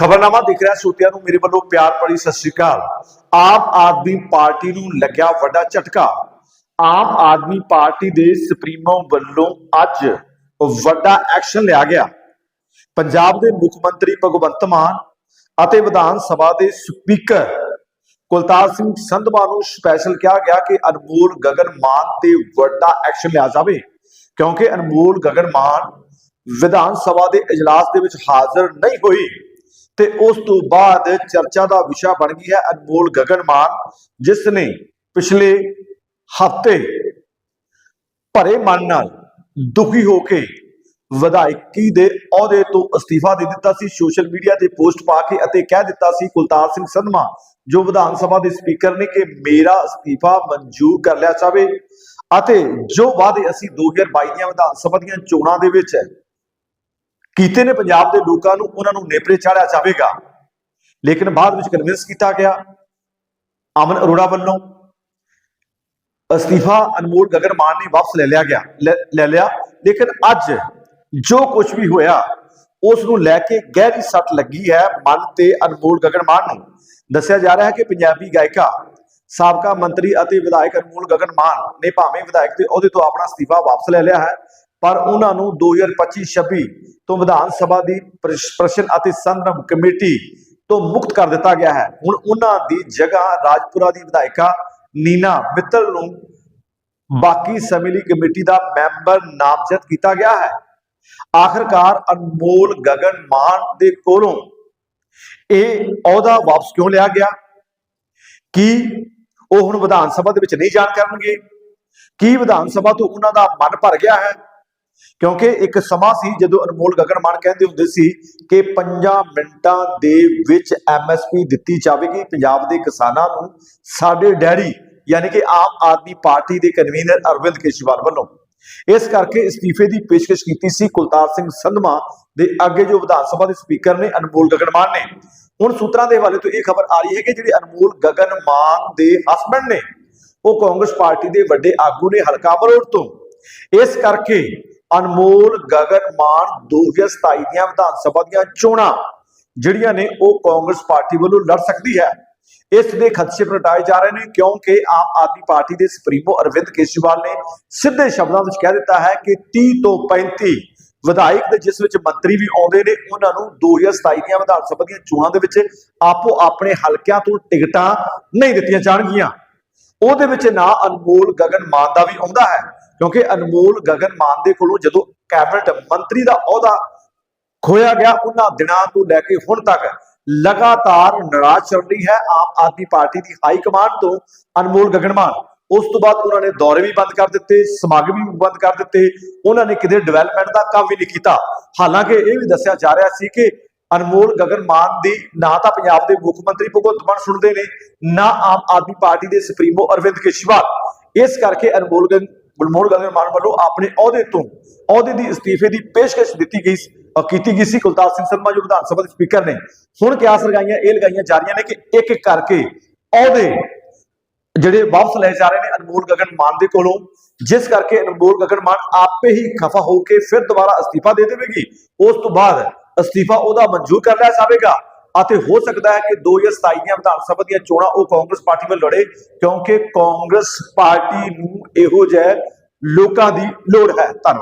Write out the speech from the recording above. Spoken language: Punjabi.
ਖਬਰਨਾਮਾ ਦੇਖ ਰਿਹਾ ਸੋਤਿਆਂ ਨੂੰ, ਮੇਰੇ ਵੱਲੋਂ ਪਿਆਰ ਭਰੀ ਸਤਿ ਸ਼੍ਰੀ ਅਕਾਲ। ਆਮ ਆਦਮੀ ਪਾਰਟੀ ਨੂੰ ਲੱਗਿਆ ਵੱਡਾ ਝਟਕਾ। ਆਮ ਆਦਮੀ ਪਾਰਟੀ ਦੇ ਸੁਪਰੀਮੋ ਵੱਲੋਂ ਅੱਜ ਵੱਡਾ ਐਕਸ਼ਨ ਲਿਆ ਗਿਆ। ਪੰਜਾਬ ਦੇ ਮੁੱਖ ਮੰਤਰੀ ਭਗਵੰਤ ਮਾਨ ਅਤੇ ਵਿਧਾਨ ਸਭਾ ਦੇ ਸਪੀਕਰ ਕੁਲਤਾਰ ਸਿੰਘ ਸੰਧਵਾ ਨੂੰ ਸਪੈਸ਼ਲ ਕਿਹਾ ਗਿਆ ਕਿ ਅਨਮੋਲ ਗਗਨ ਮਾਨ ਤੇ ਵੱਡਾ ਐਕਸ਼ਨ ਲਿਆ ਜਾਵੇ, ਕਿਉਂਕਿ ਅਨਮੋਲ ਗਗਨ ਮਾਨ ਵਿਧਾਨ ਸਭਾ ਦੇ ਇਜਲਾਸ ਦੇ ਵਿੱਚ ਹਾਜ਼ਰ ਨਹੀਂ ਹੋਈ ਤੇ ਉਸ ਤੋਂ ਬਾਅਦ ਚਰਚਾ ਦਾ ਵਿਸ਼ਾ ਬਣ ਗਈ ਹੈ ਅਨਮੋਲ ਗਗਨ ਜਿਸ ਨੇ ਪਿਛਲੇ ਹਫ਼ਤੇ ਭਰੇ ਮਨ ਨਾਲ ਦੁਖੀ ਹੋ ਕੇ ਵਿਧਾਇਕੀ ਦੇ ਅਹੁਦੇ ਤੋਂ ਅਸਤੀਫਾ ਦੇ ਦਿੱਤਾ ਸੀ, ਸੋਸ਼ਲ ਮੀਡੀਆ ਤੇ ਪੋਸਟ ਪਾ ਕੇ ਅਤੇ ਕਹਿ ਦਿੱਤਾ ਸੀ, ਕੁਲਤਾਰ ਸਿੰਘ ਸੰਧਮਾ ਜੋ ਵਿਧਾਨ ਸਭਾ ਦੇ ਸਪੀਕਰ ਨੇ ਕਿ ਮੇਰਾ ਅਸਤੀਫਾ ਮਨਜ਼ੂਰ ਕਰ ਲਿਆ ਜਾਵੇ ਅਤੇ ਜੋ ਵਾਅਦੇ ਅਸੀਂ 2022 ਦੀਆਂ ਵਿਧਾਨ ਸਭਾ ਦੀਆਂ ਚੋਣਾਂ ਦੇ ਵਿੱਚ ਕੀਤੇ ਨੇ ਪੰਜਾਬ ਦੇ ਲੋਕਾਂ ਨੂੰ, ਉਹਨਾਂ ਨੂੰ ਨੇਪਰੇ ਚਾੜਿਆ ਜਾਵੇਗਾ। ਲੇਕਿਨ ਬਾਅਦ ਵਿੱਚ ਕਨਵਿੰਸ ਕੀਤਾ ਗਿਆ ਅਮਨ ਅਰੋੜਾ ਵੱਲੋਂ, ਅਸਤੀਫਾ ਅਨਮੋਲ ਗਗਨ ਮਾਨ ਨੇ ਵਾਪਸ ਲੈ ਲਿਆ ਗਿਆ, ਲੈ ਲਿਆ। ਲੇਕਿਨ ਅੱਜ ਜੋ ਕੁਝ ਵੀ ਹੋਇਆ, ਉਸ ਨੂੰ ਲੈ ਕੇ ਗਹਿਰੀ ਸੱਟ ਲੱਗੀ ਹੈ ਮਨ ਤੇ ਅਨਮੋਲ ਗਗਨ ਮਾਨ ਨੂੰ। ਦੱਸਿਆ ਜਾ ਰਿਹਾ ਹੈ ਕਿ ਪੰਜਾਬੀ ਗਾਇਕਾ, ਸਾਬਕਾ ਮੰਤਰੀ ਅਤੇ ਵਿਧਾਇਕ ਅਨਮੋਲ ਗਗਨ ਮਾਨ ਨੇ ਭਾਵੇਂ ਵਿਧਾਇਕ ਦੇ ਅਹੁਦੇ ਤੋਂ ਆਪਣਾ ਅਸਤੀਫਾ ਵਾਪਸ ਲੈ ਲਿਆ ਹੈ ਪਰ ਉਹਨਾਂ ਨੂੰ 2025-26 ਤੋਂ ਵਿਧਾਨ ਸਭਾ ਦੀ ਪ੍ਰਸ਼ਨ ਅਤੇ ਸੰਦਰਭ ਕਮੇਟੀ ਤੋਂ ਮੁਕਤ ਕਰ ਦਿੱਤਾ ਗਿਆ ਹੈ। ਹੁਣ ਉਹਨਾਂ ਦੀ ਜਗ੍ਹਾ ਰਾਜਪੁਰਾ ਦੀ ਵਿਧਾਇਕਾ ਨੀਨਾ ਮਿੱਤਲ ਨੂੰ ਬਾਕੀ ਸਮੇਂ ਕਮੇਟੀ ਦਾ ਮੈਂਬਰ ਨਾਮਜ਼ਦ ਕੀਤਾ ਗਿਆ ਹੈ। ਆਖਰਕਾਰ ਅਨਮੋਲ ਗਗਨ ਮਾਨ ਦੇ ਕੋਲੋਂ ਇਹ ਅਹੁਦਾ ਵਾਪਸ ਕਿਉਂ ਲਿਆ ਗਿਆ? ਕੀ ਉਹ ਹੁਣ ਵਿਧਾਨ ਸਭਾ ਦੇ ਵਿੱਚ ਨਹੀਂ ਜਾਣ ਕਰਨਗੇ? ਕੀ ਵਿਧਾਨ ਸਭਾ ਤੋਂ ਉਹਨਾਂ ਦਾ ਮਨ ਭਰ ਗਿਆ ਹੈ? ਕਿਉਂਕਿ ਇੱਕ ਸਮਾਂ ਸੀ ਜਦੋਂ ਅਨਮੋਲ ਗਗਨ ਮਾਨ ਕਹਿੰਦੇ ਹੁੰਦੇ ਸੀ ਕਿ 5 ਮਿੰਟਾਂ ਦੇ ਵਿੱਚ ਐਮਐਸਪੀ ਦਿੱਤੀ ਜਾਵੇਗੀ ਪੰਜਾਬ ਦੇ ਕਿਸਾਨਾਂ ਨੂੰ, ਸਾਡੇ ਡੈਰੀ ਯਾਨੀ ਕਿ ਆਮ ਆਦਮੀ ਪਾਰਟੀ ਦੇ ਕਨਵੀਨਰ ਅਰਵਿੰਦ ਕੇਜਰੀਵਾਲ ਵੱਲੋਂ। ਇਸ ਕਰਕੇ ਅਸਤੀਫੇ ਦੀ ਪੇਸ਼ਕਸ਼ ਕੀਤੀ ਸੀ ਕੁਲਤਾਰ ਸਿੰਘ ਸੰਧਮਾ ਦੇ ਅੱਗੇ ਜੋ ਵਿਧਾਨ ਸਭਾ ਦੇ ਸਪੀਕਰ ਨੇ, ਅਨਮੋਲ ਗਗਨ ਮਾਨ ਨੇ। ਹੁਣ ਸੂਤਰਾਂ ਦੇ ਹਵਾਲੇ ਤੋਂ ਇਹ ਖਬਰ ਆ ਰਹੀ ਹੈ ਕਿ ਜਿਹੜੇ ਅਨਮੋਲ ਗਗਨ ਮਾਨ ਦੇ ਹਸਬੰਡ ਨੇ, ਉਹ ਕਾਂਗਰਸ ਪਾਰਟੀ ਦੇ ਵੱਡੇ ਆਗੂ ਨੇ ਹਲਕਾ ਮਰੋੜ ਤੋਂ। ਇਸ ਕਰਕੇ ਅਨਮੋਲ ਗਗਨ ਮਾਨ 2027 ਦੀਆਂ ਵਿਧਾਨ ਸਭਾ ਦੀਆਂ ਚੋਣਾਂ, ਜਿਹੜੀਆਂ ਨੇ ਉਹ ਕਾਂਗਰਸ ਪਾਰਟੀ ਵੱਲੋਂ ਲੜ ਸਕਦੀ ਹੈ। ਇਸ ਦੇ ਖਦਸ਼ੇ ਪ੍ਰਗਟਾਏ ਜਾ ਰਹੇ ਨੇ ਕਿਉਂਕਿ ਆਮ ਆਦਮੀ ਪਾਰਟੀ ਦੇ ਸੁਪਰੀਮੋ ਅਰਵਿੰਦ ਕੇਜਰੀਵਾਲ ਨੇ ਸਿੱਧੇ ਸ਼ਬਦਾਂ ਵਿੱਚ ਕਹਿ ਦਿੱਤਾ ਹੈ ਕਿ 30 ਤੋਂ 35 ਵਿਧਾਇਕ ਦੇ ਜਿਸ ਵਿੱਚ ਮੰਤਰੀ ਵੀ ਆਉਂਦੇ ਨੇ, ਉਹਨਾਂ ਨੂੰ 2027 ਦੀਆਂ ਵਿਧਾਨ ਸਭਾ ਦੀਆਂ ਚੋਣਾਂ ਦੇ ਵਿੱਚ ਆਪੋ ਆਪਣੇ ਹਲਕਿਆਂ ਤੋਂ ਟਿਕਟਾਂ ਨਹੀਂ ਦਿੱਤੀਆਂ ਜਾਣਗੀਆਂ। ਉਹਦੇ ਵਿੱਚ ਨਾ ਅਨਮੋਲ ਗਗਨ ਮਾਨ ਦਾ ਵੀ ਆਉਂਦਾ ਹੈ ਕਿਉਂਕਿ ਅਨਮੋਲ ਗਗਨ ਮਾਨ ਦੇ ਕੋਲੋਂ ਜਦੋਂ ਕੈਬਨਿਟ ਮੰਤਰੀ ਦਾ ਅਹੁਦਾ ਖੋਇਆ ਗਿਆ, ਉਹਨਾਂ ਦਿਨਾਂ ਤੋਂ ਲੈ ਕੇ ਹੁਣ ਤੱਕ ਲਗਾਤਾਰ ਨਾਰਾਜ਼ ਚੱਲ ਰਹੀ ਹੈ ਆਮ ਆਦਮੀ ਪਾਰਟੀ ਦੀ ਹਾਈ ਕਮਾਂਡ ਤੋਂ ਅਨਮੋਲ ਗਗਨ ਮਾਨ। ਉਸ ਤੋਂ ਬਾਅਦ ਉਹਨਾਂ ਨੇ ਦੌਰੇ ਵੀ ਬੰਦ ਕਰ ਦਿੱਤੇ, ਸਮਾਗਮ ਵੀ ਬੰਦ ਕਰ ਦਿੱਤੇ, ਉਹਨਾਂ ਨੇ ਕਿਤੇ ਡਿਵੈਲਪਮੈਂਟ ਦਾ ਕੰਮ ਵੀ ਨਹੀਂ ਕੀਤਾ। ਹਾਲਾਂਕਿ ਇਹ ਵੀ ਦੱਸਿਆ ਜਾ ਰਿਹਾ ਸੀ ਕਿ ਅਨਮੋਲ ਗਗਨ ਮਾਨ ਦੀ ਨਾ ਤਾਂ ਪੰਜਾਬ ਦੇ ਮੁੱਖ ਮੰਤਰੀ ਭਗਵੰਤ ਮਾਨ ਸੁਣਦੇ ਨੇ, ਨਾ ਆਮ ਆਦਮੀ ਪਾਰਟੀ ਦੇ ਸੁਪਰੀਮੋ ਅਰਵਿੰਦ ਕੇਜਰੀਵਾਲ। ਇਸ ਕਰਕੇ ਅਨਮੋਲ ਗਗਨ ਅਨਮੋਲ ਗਗਨ ਮਾਨ ਵੱਲੋਂ ਆਪਣੇ ਅਹੁਦੇ ਤੋਂ ਅਹੁਦੇ ਦੀ ਅਸਤੀਫੇ ਦੀ ਪੇਸ਼ਕਸ਼ ਦਿੱਤੀ ਗਈ ਕੀਤੀ ਗਈ ਸੀ। ਕੁਲਤਾਰ ਸਿੰਘ ਸੰਧਮਾ ਜੋ ਵਿਧਾਨ ਸਭਾ ਦੇ ਸਪੀਕਰ ਨੇ ਹੁਣ ਕਿਆਸ ਲਗਾਈਆਂ, ਇਹ ਲਗਾਈਆਂ ਜਾ ਰਹੀਆਂ ਨੇ ਕਿ ਇੱਕ ਇੱਕ ਕਰਕੇ ਅਹੁਦੇ ਜਿਹੜੇ ਵਾਪਸ ਲਏ ਜਾ ਰਹੇ ਨੇ ਅਨਮੋਲ ਗਗਨ ਮਾਨ ਦੇ ਕੋਲੋਂ। ਜਿਸ ਕਰਕੇ ਅਨਮੋਲ ਗਗਨ ਮਾਨ ਆਪੇ ਹੀ ਖਫਾ ਹੋ ਕੇ ਫਿਰ ਦੁਬਾਰਾ ਅਸਤੀਫਾ ਦੇ ਦੇਵੇਗੀ। ਉਸ ਤੋਂ ਬਾਅਦ ਅਸਤੀਫਾ ਉਹਦਾ ਮਨਜ਼ੂਰ ਕਰ ਲਿਆ ਜਾਵੇਗਾ। ਅਤੇ ਹੋ ਸਕਦਾ ਹੈ ਕਿ 2027 ਦੀਆਂ ਵਿਧਾਨ ਸਭਾ ਦੀਆਂ ਚੋਣਾਂ ਉਹ ਕਾਂਗਰਸ ਪਾਰਟੀ ਵੱਲ ਲੜੇ, ਕਿਉਂਕਿ ਕਾਂਗਰਸ ਪਾਰਟੀ ਨੂੰ ਇਹੋ ਜਿਹੇ ਲੋਕਾਂ ਦੀ ਲੋੜ ਹੈ। ਧੰਨਵਾਦ।